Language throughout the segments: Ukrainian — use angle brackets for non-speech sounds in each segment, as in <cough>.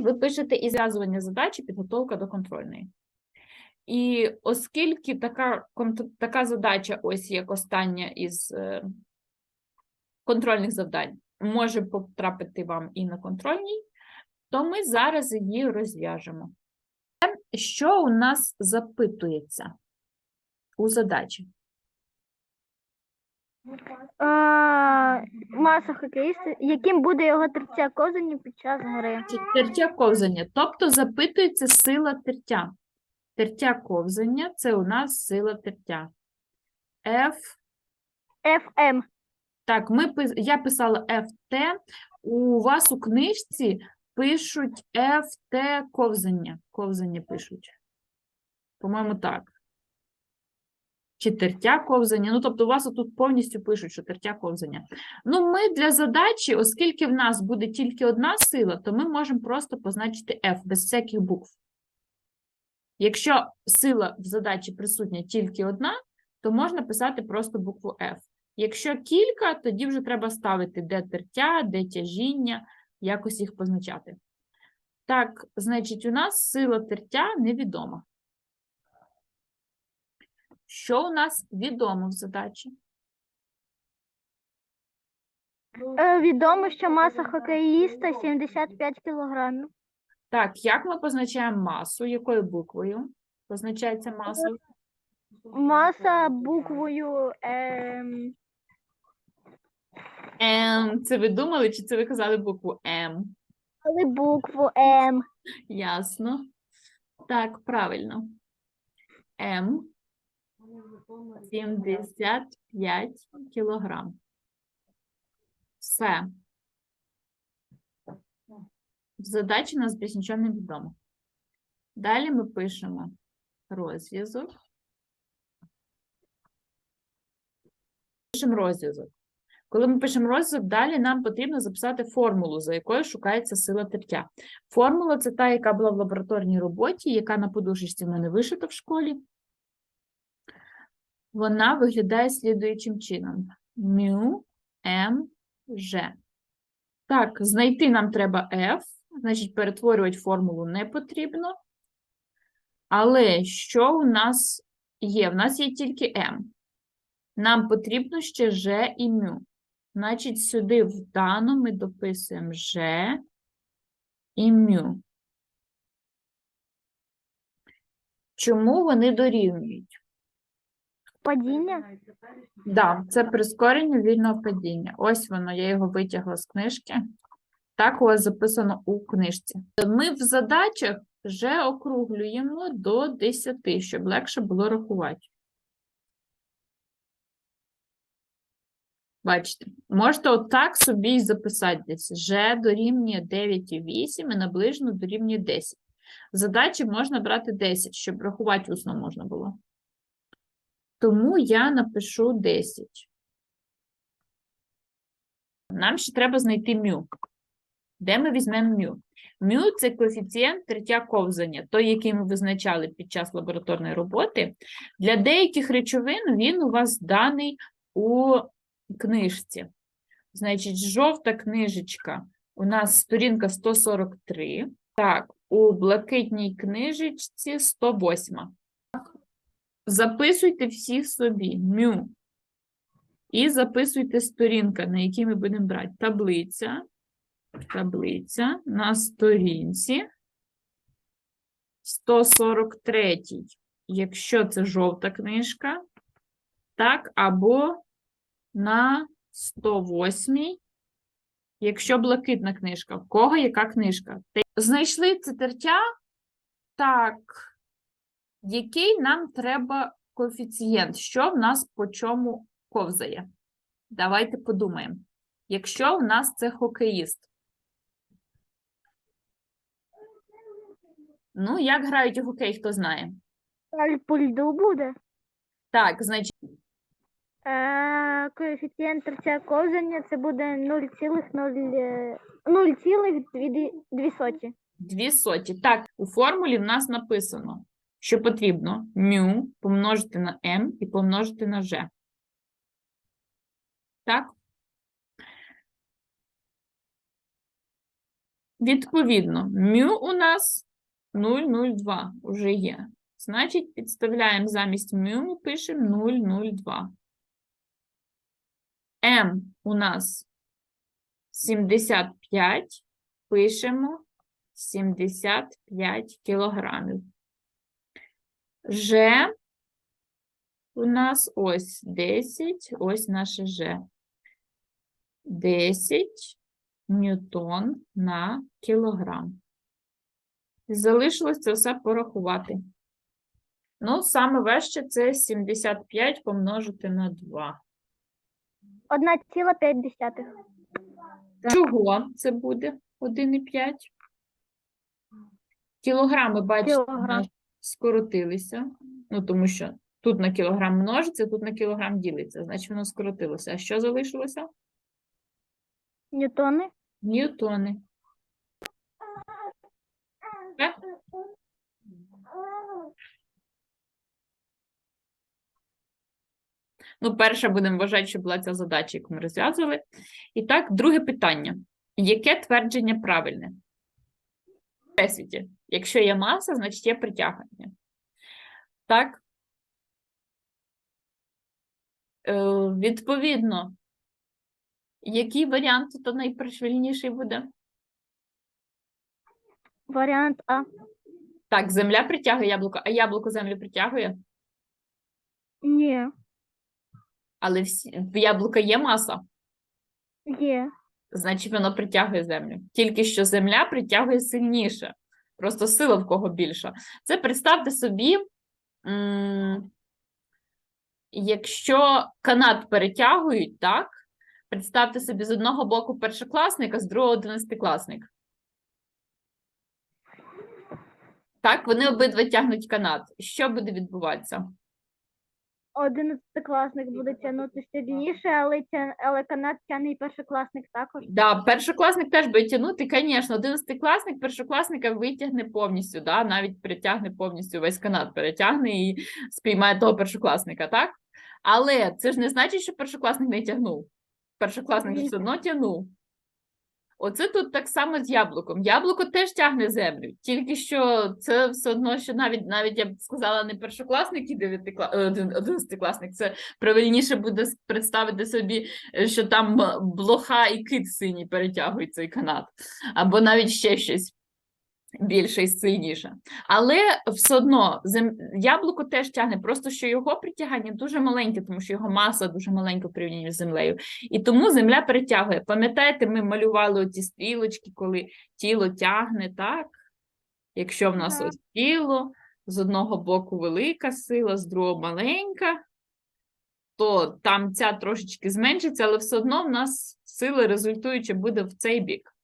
ви пишете і зв'язування задачі, підготовка до контрольної. І оскільки така, така задача, ось як остання із е, контрольних завдань, може потрапити вам і на контрольній, то ми зараз її розв'яжемо. Що у нас запитується у задачі? Маса хокеїста, яким буде його тертя ковзання під час гри? Тертя ковзання. Тобто запитується сила тертя. Тертя ковзання це у нас сила тертя. F. FM. Так, ми, я писала FT. У вас у книжці пишуть FT ковзання. Ковзання пишуть. По-моєму, так. Чи тертя ковзання. Ну, тобто, у вас тут повністю пишуть, що тертя ковзання. Ну, ми для задачі, оскільки в нас буде тільки одна сила, то ми можемо просто позначити F без всяких букв. Якщо сила в задачі присутня тільки одна, то можна писати просто букву F. Якщо кілька, тоді вже треба ставити де тертя, де тяжіння, якось їх позначати. Так, значить, у нас сила тертя невідома. Що у нас відомо в задачі? Е, Відомо, що маса хокеїста 75 кілограмів. Так, як ми позначаємо масу? Якою буквою позначається маса? Маса буквою ем, М. Це ви думали, чи це ви казали букву М? але букву М. Ясно. Так, правильно. М 75 кілограм. Все. В задачі нас більш нічого не відомо. Далі ми пишемо розв'язок. Пишемо розв'язок. Коли ми пишемо розв'язок, далі нам потрібно записати формулу, за якою шукається сила тертя. Формула це та, яка була в лабораторній роботі, яка на подушечці в мене вишита в школі. Вона виглядає слідуючим чином: μ, М, Ж. Так, знайти нам треба F, значить, перетворювати формулу не потрібно. Але що у нас є? У нас є тільки М. Нам потрібно ще Ж і М. Значить, сюди в дану ми дописуємо Ж і М. Чому вони дорівнюють? Падіння. Да, це прискорення вільного падіння. Ось воно, я його витягла з книжки. Так у вас записано у книжці. Ми в задачах вже округлюємо до 10, щоб легше було рахувати. Бачите, можете отак собі і записати десь. Ж дорівнює 9,8 і наближено дорівнює 10. Задачі можна брати 10, щоб рахувати усно можна було. Тому я напишу 10. Нам ще треба знайти мю. Де ми візьмемо мю? Мю – це коефіцієнт третя ковзання, той, який ми визначали під час лабораторної роботи. Для деяких речовин він у вас даний у книжці. Значить, жовта книжечка у нас сторінка 143. Так, у блакитній книжечці 108. Записуйте всі собі мю. І записуйте сторінка, на якій ми будемо брати. Таблиця. Таблиця на сторінці 143. Якщо це жовта книжка, так, або на 108. Якщо блакитна книжка, в кого яка книжка? Знайшли це тертя? Так. Який нам треба коефіцієнт? Що в нас по чому ковзає? Давайте подумаємо. Якщо в нас це хокеїст. Ну, як грають у хокей, хто знає? По льду буде. Так, значить, Е, коефіцієнт тертя ковзання це буде 0,0 0,2. дві соті. Так, у формулі в нас написано, що потрібно μ помножити на m і помножити на g. Так? відповідно, мю у нас 0,02 уже є. Значить, підставляємо замість мю, ми пишемо 0,02. М у нас 75, пишемо 75 кілограмів. Ж у нас ось 10, ось наше Ж. 10 ньютон на кілограм. Залишилось це все порахувати. Ну, саме важче це 75 помножити на 2. 1,5. Чого це буде 1,5? Кілограми, бачите, Кілограм. Скоротилися. Ну, тому що тут на кілограм множиться, тут на кілограм ділиться. Значить, воно скоротилося. А що залишилося? Ньютони. Ньютони. Так? Ну, перше будемо вважати, що була ця задача, яку ми розв'язували. І так, друге питання. Яке твердження правильне? Всесвіті. Якщо є маса, значить є притягнення. Так? Е, відповідно, який варіант то найправильніший буде? Варіант А. Так, земля притягує яблуко, а яблуко землю притягує, Ні. але всі, в яблука є маса, Є. значить воно притягує землю. Тільки що земля притягує сильніше. Просто сила в кого більша. Це представте собі, якщо канат перетягують, так? Представте собі з одного боку першокласник, а з другого одинадцятикласник. Так, вони обидва тягнуть канат. Що буде відбуватися? Одинадцятикласник буде тягнути сильніше, але, тя... але канат тягне і першокласник також. Да, першокласник теж буде тягнути, звісно, одинадцятикласник першокласника витягне повністю, да, навіть перетягне повністю весь канат, перетягне і спіймає того першокласника, так? Але це ж не значить, що першокласник не тягнув. Першокласник все одно тягнув. Оце тут так само з яблуком. Яблуко теж тягне землю, тільки що це все одно, що навіть навіть я б сказала не першокласник і е, один- одинадцятикласник. Це правильніше буде представити собі, е, що там е, блоха і кит синій перетягують цей канат, або навіть ще щось більше і сильніше. Але все одно зем... яблуко теж тягне, просто що його притягання дуже маленьке, тому що його маса дуже маленька в порівнянні з землею. І тому земля перетягує. Пам'ятаєте, ми малювали оці стрілочки, коли тіло тягне, так? Якщо в нас Так. ось тіло, з одного боку велика сила, з другого маленька, то там ця трошечки зменшиться, але все одно в нас сила результуюча буде в цей бік.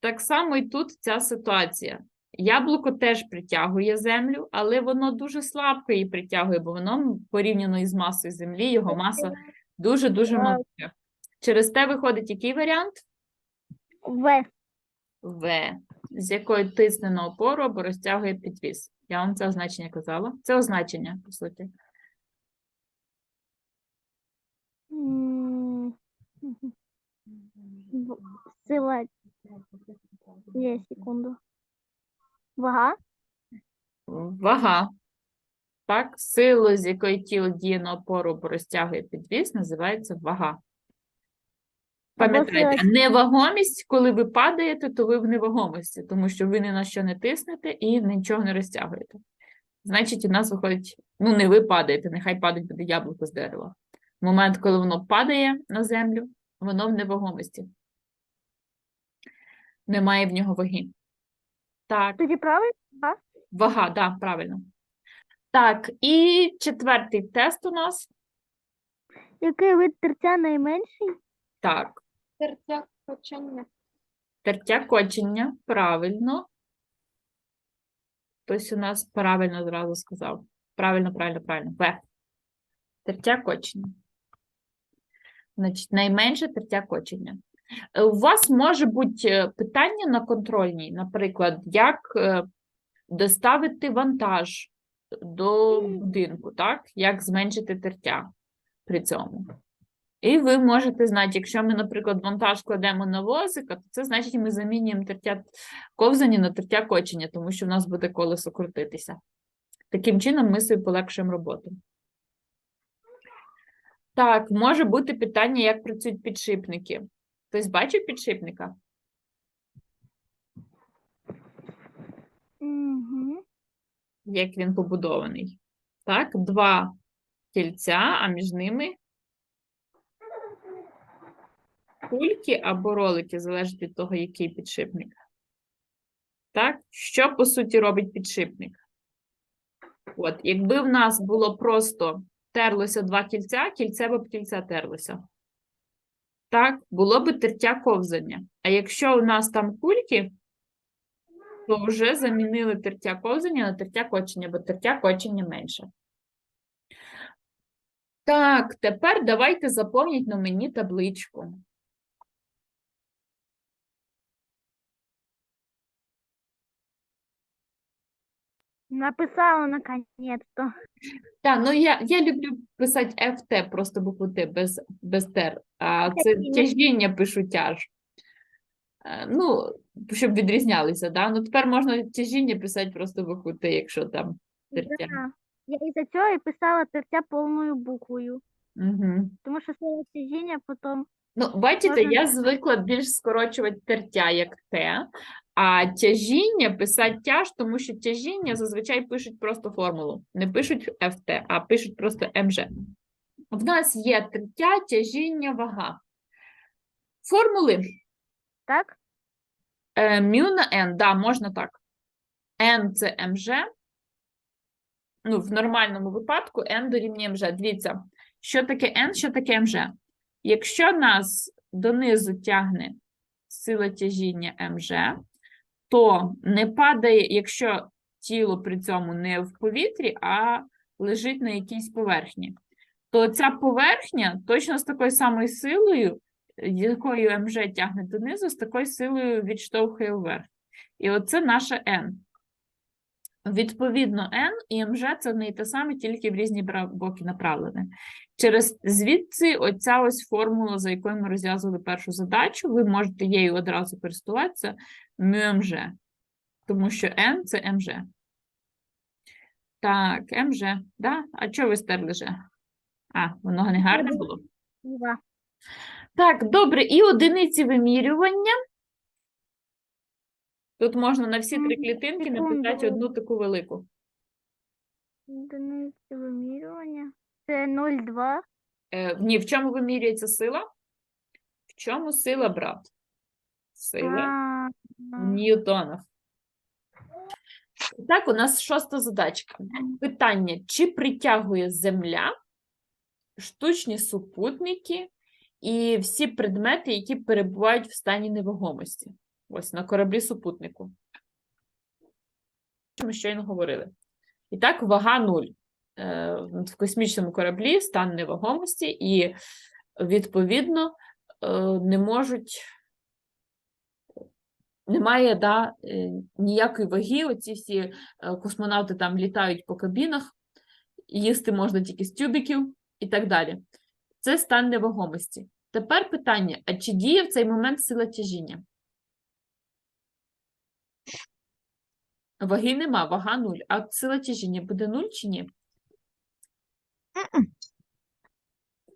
Так само і тут ця ситуація. Яблуко теж притягує землю, але воно дуже слабко її притягує, бо воно порівняно із масою землі, його маса дуже-дуже Так. маленька. Через те виходить який варіант? В. В, з якою тисне на опору або розтягує підвіс. Я вам це означення казала. Це означення, по суті. Сила. Є, секунду. Вага. Вага. Так, сила, з якої тіло діє на опору розтягує підвіс, називається вага. Пам'ятайте, невагомість, коли ви падаєте, то ви в невагомості, тому що ви ні на що не тиснете і нічого не розтягуєте. Значить, у нас виходить, ну не ви падаєте, нехай падать буде яблуко з дерева. В момент, коли воно падає на землю, воно в невагомості. Немає в нього ваги. Так. Тоді правильно? Вага, так, да, правильно. Так, і четвертий тест у нас. Який вид терця найменший? Так, Терця кочення. тертя кочення, правильно. Хтось у нас правильно зразу сказав. Правильно, правильно, правильно. В. Тертя кочення. Значить, найменше тертя кочення. Е, У вас може бути е, питання на контрольній, наприклад, як е, доставити вантаж до будинку, так? Як зменшити тертя при цьому. І ви можете знати, якщо ми, наприклад, вантаж кладемо на возика, то це значить, ми замінюємо тертя ковзані на тертя кочення, тому що в нас буде колесо крутитися. Таким чином ми собі полегшуємо роботу. Так, може бути питання, як працюють підшипники. Хтось бачив підшипника? Угу. Як він побудований? Так, два кільця, а між ними кульки або ролики, залежить від того, який підшипник. Так, що по суті робить підшипник? От, якби в нас було просто терлося два кільця, кільце б об кільця терлося. Так, було би тертя ковзання. А якщо у нас там кульки, то вже замінили тертя ковзання на тертя кочення, бо тертя кочення менше. Так, тепер давайте заповніть на мені табличку. Написала наконец-то. Так, ну я, я люблю писати FT, просто букву Т без, без тер. А це Тяжіння. тяжіння пишу тяж. Е, Ну, щоб відрізнялися, да? Ну, тепер можна тяжіння писати просто букву Т, якщо там тертя. Да. Я із-за цього і писала тертя повною буквою. Угу. Тому що слово тяжіння потім Ну, бачите, я звикла більш скорочувати тертя як Т, а тяжіння писати тяж, тому що тяжіння зазвичай пишуть просто формулу. Не пишуть ФТ, а пишуть просто МЖ. В нас є тертя, тяжіння, вага. Формули так? е, мю на n, да, можна так. n це МЖ. Ну, в нормальному випадку n дорівнює МЖ. Дивіться, що таке n, що таке МЖ. Якщо нас донизу тягне сила тяжіння МЖ, то не падає, якщо тіло при цьому не в повітрі, а лежить на якійсь поверхні, то ця поверхня точно з такою самою силою, якою МЖ тягне донизу, з такою силою відштовхує вверх. І оце наша N. Відповідно, N і МЖ це не й те саме, тільки в різні боки направлене. Через звідси оця ось формула, за якою ми розв'язували першу задачу, ви можете її одразу користуватися МЖ, тому що N це МЖ. Так, МЖ, да? А чого ви стерли Ж? А, воно не гарне було? Так, добре, і одиниці вимірювання. Тут можна на всі три клітинки написати одну таку велику. Одиниці вимірювання. Це 0,2. Е, ні, в чому вимірюється сила? В чому сила, брат? Сила А, в ньютонах. І Так, у нас шоста задачка. Питання: чи притягує Земля штучні супутники і всі предмети, які перебувають в стані невагомості? Ось на кораблі супутнику. Ми щойно говорили. І так, вага нуль. Е, В космічному кораблі стан невагомості, і, відповідно, е, не можуть немає да, е, ніякої ваги. Оці всі космонавти там літають по кабінах, їсти можна тільки з тюбиків і так далі. Це стан невагомості. Тепер питання: а чи діє в цей момент сила тяжіння? Ваги нема, вага нуль. А сила тяжіння буде нуль чи ні?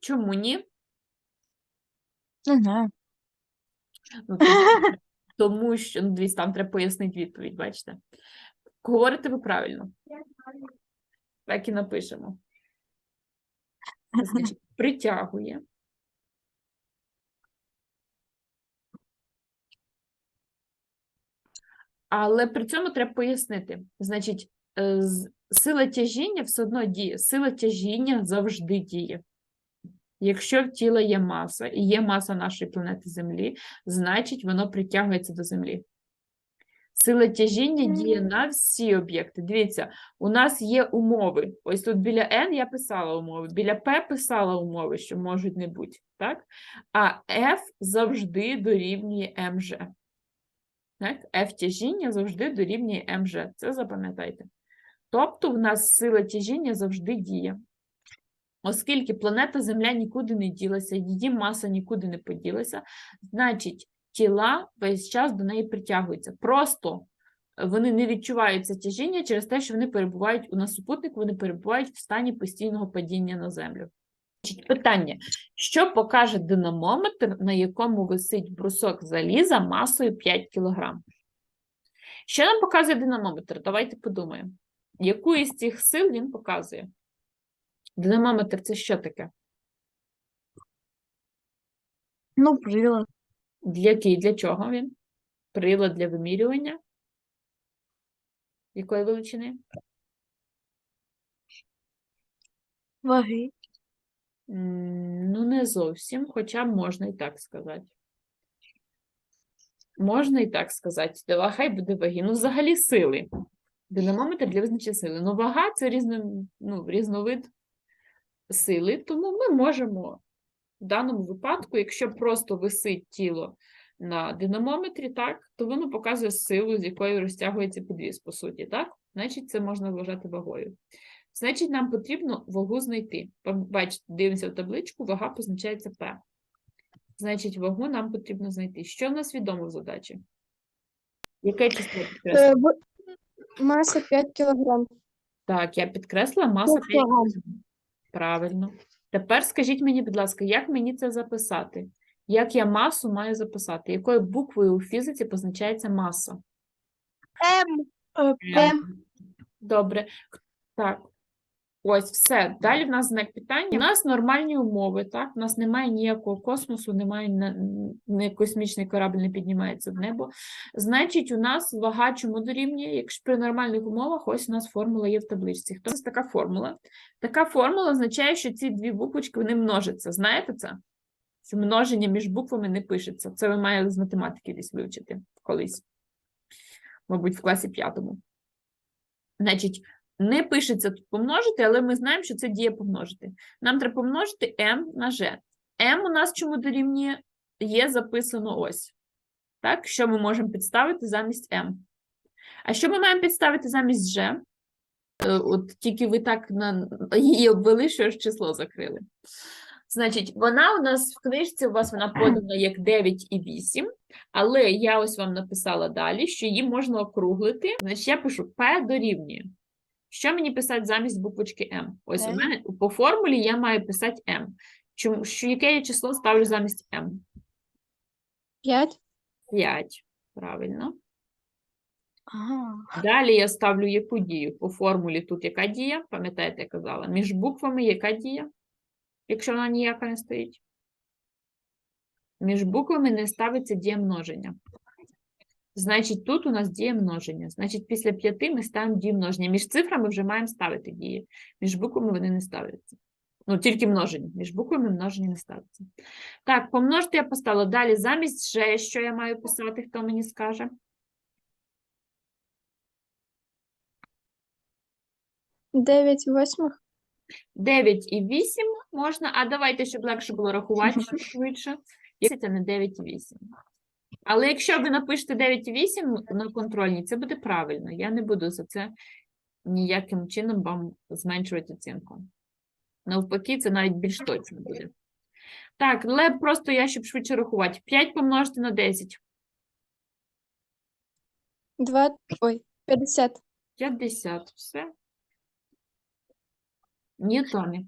Чому ні? Не знаю. Ну, тому, <laughs> тому що, ну, дивіться, там треба пояснити відповідь, бачите? Говорите ви правильно. Так і напишемо. <laughs> Значить, притягує. Але при цьому треба пояснити. Значить, е, сила тяжіння все одно діє. Сила тяжіння завжди діє. Якщо в тіла є маса і є маса нашої планети Землі, значить воно притягується до Землі. Сила тяжіння діє на всі об'єкти. Дивіться, у нас є умови. Ось тут біля N я писала умови, біля P писала умови, що можуть не бути, так? А F завжди дорівнює МЖ. Так? F тяжіння завжди дорівнює МЖ. Це запам'ятайте. Тобто в нас сила тяжіння завжди діє. Оскільки планета Земля нікуди не ділася, її маса нікуди не поділася, значить тіла весь час до неї притягуються. Просто вони не відчувають це тяжіння через те, що вони перебувають у нас супутнику, вони перебувають в стані постійного падіння на землю. Питання: що покаже динамометр, на якому висить брусок заліза масою 5 кг? Що нам показує динамометр? Давайте подумаємо. Яку із цих сил він показує? Динамометр це що таке? Ну, прилад. Для, для чого він? Прилад для вимірювання? Якої величини? Ваги. Ну, не зовсім, хоча можна і так сказати. Можна і так сказати. Хай буде ваги. Ну, взагалі сили. Динамометр для визначення сили. Ну, вага це різно, ну, різновид сили, тому ми можемо в даному випадку, якщо просто висить тіло на динамометрі, так, то воно показує силу, з якою розтягується підвіз, по суті, так? Значить, це можна вважати вагою. Значить, нам потрібно вагу знайти. Бачите, дивимося в табличку, вага позначається P. Значить, вагу нам потрібно знайти. Що в нас відомо в задачі? Яке число підкреслено? Маса 5 кілограм. Так, я підкреслила маса 5 кг. Правильно. Тепер скажіть мені, будь ласка, як мені це записати? Як я масу маю записати? Якою буквою у фізиці позначається маса? М. М. Добре. Так. Ось все. Далі в нас знак питання. У нас нормальні умови, так? У нас немає ніякого космосу, немає не космічний корабль не піднімається в небо. Значить, у нас вага чому дорівнює? Якщо при нормальних умовах, ось у нас формула є в табличці. Хто це така формула? Така формула означає, що ці дві буквочки вони множаться. Знаєте це? Що множення між буквами не пишеться. Це ви маєте з математики десь вивчити колись. Мабуть, в класі п'ятому. Значить, не пишеться тут помножити, але ми знаємо, що це діє помножити. Нам треба помножити m на g. m у нас чому дорівнює? Є записано ось. Так, що ми можемо підставити замість m. А що ми маємо підставити замість g? Е, От тільки ви так на її обвели, що ж число закрили. Значить, вона у нас в книжці, у вас вона подана як 9 і 8, але я ось вам написала далі, що її можна округлити. Значить, я пишу P дорівнює. Що мені писати замість буквочки М? Ось у мене по формулі я маю писати М. Чому, що, яке я число ставлю замість М? 5. 5. Правильно. Ага. Далі я ставлю яку дію? По формулі тут яка дія? Пам'ятаєте, я казала? Між буквами яка дія? Якщо вона ніяка не стоїть. Між буквами не ставиться дія множення. Значить, тут у нас діє множення. Значить, після п'яти ми ставимо дію множення. Між цифрами вже маємо ставити дії. Між буквами вони не ставляться. Ну, тільки множення. Між буквами множення не ставиться. Так, помножити я поставила. Далі замість «же», що я маю писати, хто мені скаже? 9 восьмих. 9 і 8 можна, а давайте, щоб легше було рахувати щоб <laughs> швидше. 10, а не 9 і 8. Але якщо ви напишете 9 і 8 на контрольній, це буде правильно. Я не буду за це ніяким чином вам зменшувати оцінку. Навпаки, це навіть більш точно буде. Так, але просто я, щоб швидше рахувати. 5 помножити на 10. 2. Ой, 50. 50. Все. Ньютони.